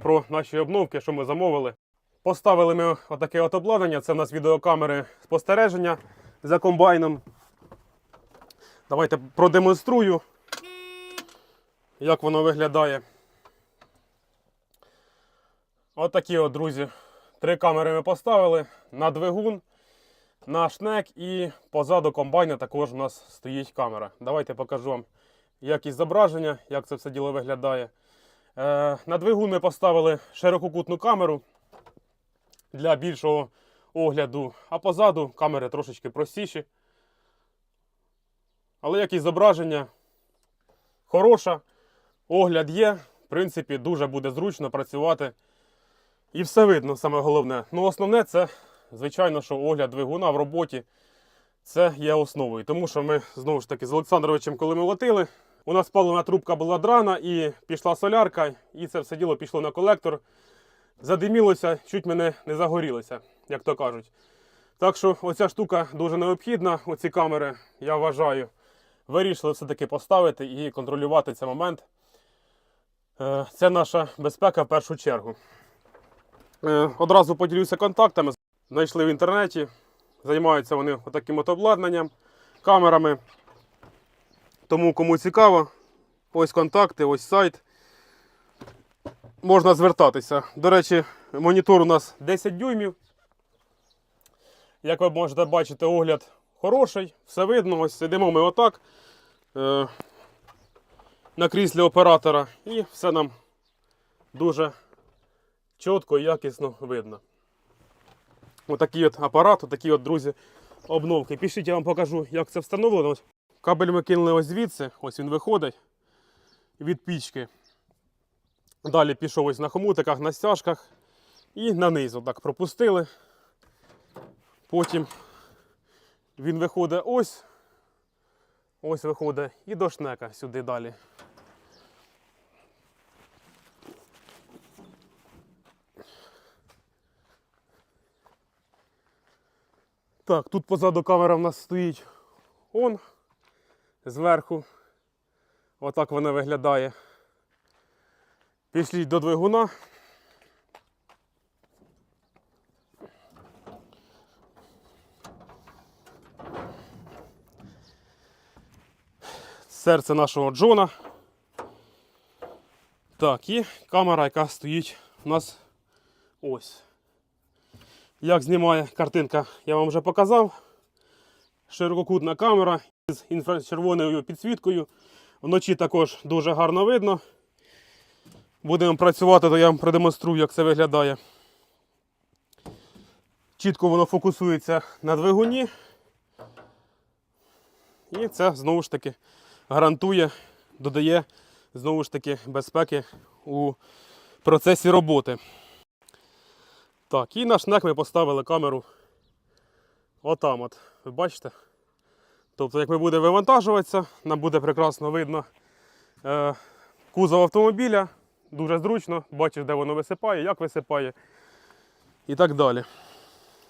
Про наші обновки, що ми замовили. Поставили ми отаке от обладнання. Це в нас відеокамери спостереження за комбайном. Давайте продемонструю, як воно виглядає. Отакі от, друзі. Три камери ми поставили на двигун, на шнек і позаду комбайна також у нас стоїть камера. Давайте покажу вам якість зображення, як це все діло виглядає. Е, на двигун ми поставили ширококутну камеру для більшого огляду, а позаду камери трошечки простіші. Але якість зображення хороша, огляд є. В принципі, дуже буде зручно працювати. І все видно, саме головне. Ну, основне це, звичайно, що огляд двигуна в роботі це є основою. Тому що ми знову ж таки з Олександровичем, коли ми лотили, у нас палена трубка була драна і пішла солярка, і це все діло пішло на колектор. Задимілося, чуть мене не загорілося, як то кажуть. Так що оця штука дуже необхідна, оці камери, я вважаю, вирішили все-таки поставити і контролювати цей момент. Е, Це наша безпека в першу чергу. Е, Одразу поділюся контактами. Знайшли в інтернеті. Займаються вони таким от обладнанням, камерами. Тому кому цікаво, ось контакти, ось сайт. Можна звертатися. До речі, монітор у нас 10 дюймів. Як ви можете бачити, огляд хороший, все видно. Ось сидимо ми отак е, на кріслі оператора і все нам дуже чітко і якісно видно. Отакий от апарат, отакі от, друзі, обновки. Пішіть, я вам покажу, як це встановлено. Кабель ми кинули ось звідси, ось він виходить від пічки. Далі пішов ось на хомутиках, на стяжках і нанизу так пропустили. Потім він виходить ось, ось виходить і до шнека сюди далі. Так, тут позаду камера в нас стоїть он зверху. Отак вона виглядає. Пішліть до двигуна. Серце нашого Джона. Так, і камера, яка стоїть у нас ось. Як знімає картинка, я вам вже показав. Ширококутна камера з інфрачервоною підсвіткою. Вночі також дуже гарно видно. Будемо працювати, то я вам продемонструю, як це виглядає. Чітко воно фокусується на двигуні. І це знову ж таки гарантує, додає знову ж таки безпеки у процесі роботи. Так, і на шнек ми поставили камеру отам от. Ви бачите? Тобто, як ми будемо вивантажуватися, нам буде прекрасно видно е, кузов автомобіля. Дуже зручно, бачиш, де воно висипає, як висипає і так далі.